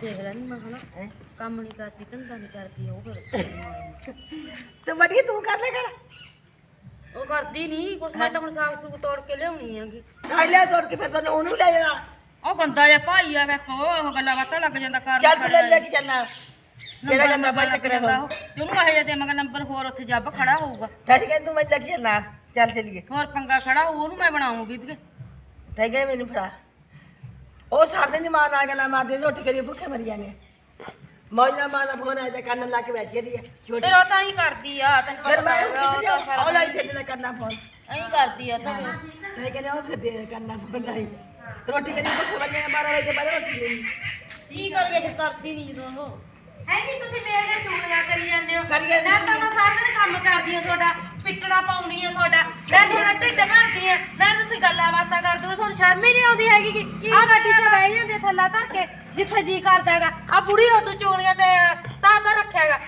ਦੇਖ ਲੈ ਨੀ ਮੈਂ ਹਨਾ। ਕੰਮ ਨਹੀਂ ਕਰਦੀ ਧੰਦਾ ਨਹੀਂ ਕਰਦੀ ਉਹ ਕਰ ਤੇ ਵੱਡੀ ਤੂੰ ਕਰ ਲੈ ਕਰ। ਉਹ ਕਰਦੀ ਨਹੀਂ ਕੁਛ ਮੈਂ ਤਾਂ ਹੁਣ ਸਾਗ ਸੂਗ ਤੋੜ ਕੇ ਲਿਆਉਣੀ ਹੈਗੀ। ਸਾਈ ਲੈ ਤੋੜ ਕੇ ਫਿਰ ਤੈਨੂੰ ਉਹਨੂੰ ਲੈ ਜਾਣਾ। ਉਹ ਗੰਦਾ ਜਿਹਾ ਭਾਈ ਆ ਵੇਖੋ ਉਹ ਗੱਲਾਂ ਬਾਤਾਂ ਲੱਗ ਜਾਂਦਾ ਕਰ ਚੱਲ ਤੂੰ ਲੈ ਲੈ ਕੇ ਚੱਲਣਾ ਕਿਹੜਾ ਗੰਦਾ ਭਾਈ ਟੱਕਰਿਆ ਜਾਂਦਾ ਹੋ ਉਹ। ਤੇ ਉਹਨੂੰ ਇਹ ਜੇ ਮਗਾ ਨੰਬਰ 4 ਉੱਥੇ ਜੱਬ ਖੜਾ ਹੋਊਗਾ। ਤਾਂ ਕਹਿੰਦਾ ਤੂੰ ਮੈਂ ਲੈ ਕੇ ਚੱਲਣਾ ਚੱਲ ਚੱਲੀਏ। ਹੋਰ ਪੰਗਾ ਖੜਾ ਉਹਨੂੰ ਮੈਂ ਬਣਾਉਂਗੀ ਵੀ ਤੇ ਗਏ ਮੈਨੂੰ ਫੜਾ। ਉਹ ਸਾਰ ਦਿਨ ਮਾਂ ਨਾਲ ਗੱਲਾਂ ਮਾਰਦੇ ਰੋਟੀ ਕਰੀ ਭੁੱਖੇ ਮਰ ਜਾਂਦੇ ਮੌਜ ਨਾਲ ਮਾਂ ਦਾ ਫੋਨ ਆਇਆ ਤੇ ਕੰਨ ਲਾ ਕੇ ਬੈਠੀ ਦੀ ਛੋਟੀ। ਫਿਰ ਉਹ ਤਾਂ ਹੀ ਕਰਦੀ ਆ ਤੈਨੂੰ ਫਿਰ ਪਤਾ ਮੈਂ ਹੈਗਾ, ਉਹ ਕਿੱਥੇ ਤਾਂ ਹੀ ਫਿਰ ਕਰਨਾ ਫੋਨ। ਐਂ ਕਰਦੀ ਆ ਤਾਂ। ਤੇ ਕਹਿੰਦੇ ਉਹ ਫਿਰ ਦੇ ਕਰਨਾ ਫੋਨ ਨਹੀਂ ਰੋਟੀ ਕਰੀ ਭੁੱਖੇ ਮਰ ਜਾਂਦੇ 12 ਵਜੇ ਬਾਅਦ ਰੋਟੀ ਨਹੀਂ ਕੀ ਕਰਕੇ ਫਿਰ ਕਰਦੀ ਨਹੀਂ ਜਦੋਂ ਉਹ। ਹੈ ਨਹੀਂ ਤੁਸੀਂ ਮੇਰੇ ਨਾਲ ਚੁਗਲੀਆਂ ਕਰੀ ਜਾਂਦੇ ਹੋ। ਕਰੀਏ ਨਾ ਤਾਂ ਮੈਂ ਸਾਰਾ ਦਿਨ ਕੰਮ ਕਰਦੀ ਆ ਤੁਹਾਡਾ ਪਿੱਟਣਾ ਪਾਉਣੀ ਆ ਤੁਹਾਡਾ। ਆ ਤੁਸੀਂ ਗੱਲਾਂ ਬਾਤਾਂ ਕਰਦੇ ਹੋ ਤੁਹਾਨੂੰ ਸ਼ਰਮ ਹੀ ਨਹੀਂ ਆਉਂਦੀ ਹੈਗੀ ਕਿ ਆ ਗੱਡੀ ਤੇ ਬਹਿ ਜਾਂਦੇ ਥੱਲਾ ਧਰ ਕੇ ਜਿੱਥੇ ਜੀ ਕਰਦਾ ਹੈਗਾ। ਆ ਬੁੜੀ ਉਦੋਂ ਚੋਲੀਆਂ ਤੇ ਤਾਂ ਤਾਂ ਰੱਖਿਆਗਾ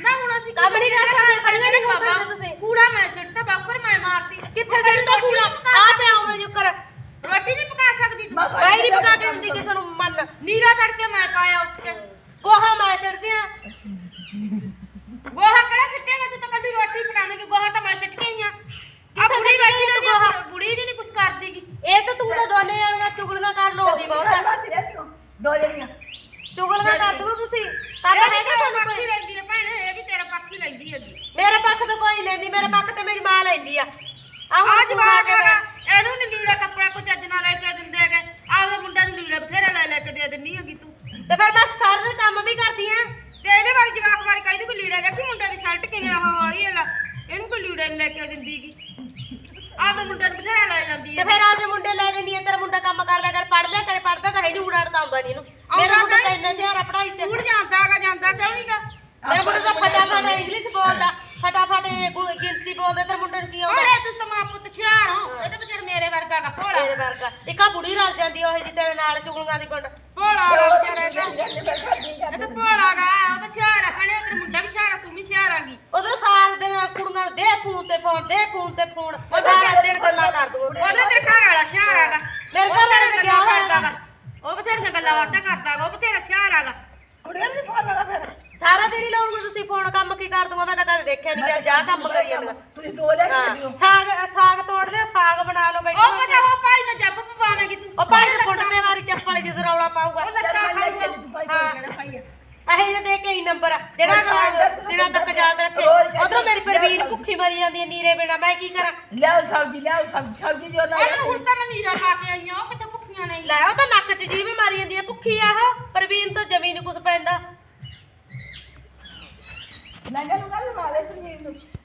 ਨਾ ਹੁਣ ਅਸੀਂ ਕੰਮ ਨਹੀਂ ਕਰ ਸਕਦੇ ਖੜੀਆਂ ਨਹੀਂ ਹੋ ਸਕਦੇ ਤੁਸੀਂ। ਕੂੜਾ ਮੈਂ ਸਿੱਟਦਾ ਬਾਕਰ ਮੈਂ ਮਾਰਤੀ। ਕਿੱਥੇ ਸਿੱਟਦਾ ਕੂੜਾ ਆ ਪਿਆ ਉਵੇਂ ਜੁਕਰ ਰੋਟੀ ਨਹੀਂ ਪਕਾ ਸਕਦੀ ਤੂੰ। ਮੈਂ ਬਾਈ ਨਹੀਂ ਪਕਾ ਕੇ ਦਿੰਦੀ ਕਿਸੇ ਨੂੰ ਮੰਨ। ਨੀਰਾ ਤੜਕੇ ਮੈਂ ਪਾਇਆ ਉੱਠ ਕੇ। ਗੋਹਾ ਮੈਂ ਸਿੱਟਦੀ ਆ ਗੋਹਾ ਕਿਹੜਾ ਸਿੱਟੇਗਾ ਤੂੰ ਤਾਂ ਕੱਲੀ ਰੋਟੀ ਪਕਾਵੇਂਗੀ ਗੋਹਾ ਤਾਂ ਮੈਂ ਸਿੱਟ ਕੇ ਆਈ ਆ ਕਿੱਥੇ ਸਿੱਟ ਕੇ ਆਈ ਤੂੰ ਗੋਹਾ? ਬੁੜੀ ਵੀ ਨਹੀਂ ਕੁਛ ਕਰਦੀਗੀ ਇਹ ਤਾਂ ਤੂੰ ਤਾਂ ਦੋਨੇ ਜਾਣੀਆਂ ਚੁਗਲੀਆਂ ਕਰ ਲੋ ਦੀ ਬਹੁਤ ਆ। ਦੋ ਜਣੀਆਂ ਚੁਗਲੀਆਂ ਕਰ ਦੂਗਾ ਤੁਸੀਂ ਕੰਮ ਇਹ ਵੀ ਹੈਗਾ ਤੇਰਾ ਸਾਨੂੰ ਪੱਖ ਹੀ ਕੋਈ ਲੈਂਦੀ ਹੈ ਭੈਣੇ ਇਹ ਵੀ ਤੇਰਾ ਪੱਖ ਹੀ ਲੈਂਦੀ ਹੈਗੀ ਮੇਰੇ ਪੱਖ ਤੋਂ ਕੋਈ ਲੈਂਦੀ ਮੇਰੇ ਪੱਖ ਤੇ ਮੇਰੀ ਮਾਂ ਲੈਂਦੀ ਆ। ਆਹ ਆ ਹੁਣ ਜਵਾਬ ਕੇ ਹੈਗਾ। ਇਹਨੂੰ ਨੀ ਲੀੜਾ ਕੱਪੜਾ ਕੋ ਚੱਜ ਨਾਲ ਲੈ ਕੇ ਦਿੰਦੇ ਹੈਗੇ। ਆਪਦੇ ਮੁੰਡਿਆਂ ਨੂੰ ਲੀੜਾ ਬਥੇਰਾ ਲੈ ਲੈ ਕੇ ਦੇ ਦਿੰਨੀ ਹੈਗੀ ਤੂੰ। ਤੇ ਫਿਰ ਮੈਂ ਸਾਰੇ ਦਿਨ ਕੰਮ ਵੀ ਕਰਦੀ ਆ। ਤੇ ਇਹਦੇ ਬਾਰੇ ਜਵਾਕ ਬਾਰੇ ਕਹਿੰਦੀ ਕੋਈ ਲੀੜਾ ਦੇਖੀ ਮੁੰਡੇ ਦੀ ਸ਼ਰਟ ਕਿਵੇਂ ਉਹ ਹੋ ਰਹੀ ਹੈ ਲੈ। ਇਹਨੂੰ ਕੋਈ ਲੀੜਾ ਨੀ ਲੈ ਕੇ ਦਿੰਦੀਗੀ ਆਪਦੇ ਮੁੰਡਿਆਂ ਨੂੰ ਬਥੇਰਾ ਲੈ ਜਾਂਦੀ ਤੇ ਹੈ ਫਿਰ ਆਪਦੇ ਮੁੰਡੇ ਲੈ ਲੈਂਦੀ ਆ ਤੇਰਾ ਮੁੰਡਾ ਕੰਮ ਕਰ ਲਿਆ ਕਰ ਪੜ ਲਿਆ ਕਰੇ ਪੜਦਾ ਤਾਂ ਹੈ ਨਹੀਂ ਉਡਾੜ ਤਾਂ ਆਉਂਦਾ ਨਹੀਂ ਇਹਨੂੰ। ਮੇਰਾ ਮੁੰਡਾ ਤਾਂ ਇੰਨਾ ਸਿਆਰਾ ਪੜਾਈ ਚ। ਸਕੂਲ ਜਾਂਦਾ ਹੈਗਾ ਜਾਂਦਾ ਕਿਉਂ ਨਹੀਂਗਾ ਮੇਰਾ ਮੁੰਡਾ ਤਾਂ ਫਟਾਫਟ ਇੰਗਲਿਸ਼ ਬੋਲਦਾ। ਫਟਾਫਟ ਇਹ ਗੁ- ਗਿਣਤੀ ਬੋਲਦਾ ਤੇਰੇ ਮੁੰਡੇ ਨੂੰ ਕੀ ਆਉਂਦਾ? ਓਏ ਤੁਸੀਂ ਤਾਂ ਮਾਂ ਪੁੱਤ ਸ਼ਿਆਰ ਹੋ। ਇਹ ਤਾਂ ਵਿਚਾਰ ਮੇਰੇ ਵਰਗਾ ਦਾ ਭੋਲਾ। ਤੇਰੇ ਵਰਗਾ। ਇੱਕ ਆ ਬੁੜੀ ਰਲ ਜਾਂਦੀ ਉਹ ਜੀ ਤੇਰੇ ਨਾਲ ਚੁਗਲੀਆਂ ਦੀ ਪਿੰਡ। ਭੋਲਾ ਵਾ ਵਿਚਾਰਾ ਇਹ ਤਾਂ ਇਹ ਤਾਂ ਭੋਲਾ ਗਾ ਉਹ ਤਾਂ ਸ਼ਿਆਰ ਆ। ਭੈਣੇ ਤੇਰਾ ਮੁੰਡਾ ਵੀ ਸ਼ਿਆਰ ਆ ਤੂੰ ਵੀ ਸ਼ਿਆਰ ਆਗੀ ਉਧਰ ਸਾਲ ਦਿਨ ਕੁੜੀਆਂ ਨੂੰ ਦੇ ਫੋਨ ਤੇ ਫੋਨ ਦੇ ਫੋਨ ਤੇ ਫੋਨ। ਉਹ ਸਾਰਾ ਦਿਨ ਗੱਲਾਂ ਕਰ ਦੂ ਉਹਦਾ ਤੇਰੇ ਘਰ ਵਾਲਾ ਸ਼ਿਆਰ ਆਗਾ ਮੇਰੇ ਘਰ ਵਾਲੇ ਨੇ ਗਿਆ ਹੋਇਆ ਕਰਦਾ ਗਾ। ਉਹ ਬਥੇਰੀਆਂ ਗੱਲਾਂ ਬਾਤਾਂ ਕਰਦਾ ਗਾ ਉਹ ਬਥੇਰਾ ਸ਼ਿਆਰ ਆਗਾ ਕੁੜੀਆਂ ਨੂੰ ਫੋਨ ਲਾਣਾ ਫਿਰ ਸਾਰਾ ਦਿਨ ਹੀ ਲਾਉਂਗੇ ਤੁਸੀਂ ਫੋਨ ਕੰਮ ਕੀ ਕਰ ਦੂੰਗਾ ਮੈਂ ਤਾਂ ਕਦੇ ਦੇਖਿਆ ਨਹੀਂ ਕਿ ਜਾ ਕੰਮ ਕਰੀ ਜਾਂਦਾ ਤੁਸੀਂ ਦੋ ਲੈ ਕੇ ਆਇਓ ਸਾਗ ਸਾਗ ਤੋੜ ਲਿਆ ਸਾਗ ਬਣਾ ਲਓ ਬੈਠੋ ਉਹ ਪਤਾ ਉਹ ਭਾਈ ਨੇ ਜੱਬ ਪਵਾਵੇਂਗੀ ਤੂੰ। ਉਹ ਭਾਈ ਦੇ ਫੁੱਟ ਤੇ ਮਾਰੀ ਚੱਪਲ ਜਦੋਂ ਰੌਲਾ ਪਾਊਗਾ। ਉਹ ਲੱਤਾਂ ਚੱਲ ਮੈਂ ਲੈ ਖਾਊਗਾ ਚੱਲੀ ਤੂੰ ਭਾਈ ਕੋਲ ਕਿਹੜਾ ਭਾਈ ਆ। ਇਹ ਜੇ ਦੇ ਕੇ ਹੀ ਨੰਬਰ ਆ, ਜਿਹੜਾ ਜਿਹੜਾ ਤੱਕ ਯਾਦ ਰੱਖੇ। ਉਧਰੋਂ ਮੇਰੀ ਪ੍ਰਵੀਨ ਭੁੱਖੀ ਮਰੀ ਜਾਂਦੀ ਹੈ ਨੀਰੇ ਬਿਨਾ। ਮੈਂ ਕੀ ਕਰਾਂ? ਲਿਆਓ ਸਬਜ਼ੀ ਲਿਆਓ ਸਬਜ਼ੀ। ਸਬਜ਼ੀ ਜੋ ਨਾ ਇਹਨੂੰ ਹੁਣ ਤਾਂ ਮੈਂ ਨੀਰਾ ਖਾ ਕੇ ਆਈ ਆ ਉਹ ਕਿੱਥੇ ਭੁੱਖੀਆਂ ਨਹੀਂ ਲੈ ਉਹ ਤਾਂ ਨੱਕ 'ਚ ਜੀਭ ਮਾਰੀ ਜਾਂਦੀ ਹੈ ਭੁੱਖੀ ਆ ਉਹ। ਪ੍ਰਵੀਨ ਤਾਂ ਜਮੀ ਨੀ ਕੁਛ ਪੈਂਦਾ। ਲੰਗਾ ਨੂੰ ਕੱਲ ਮਾਲੇ ਤੁਸੀਂ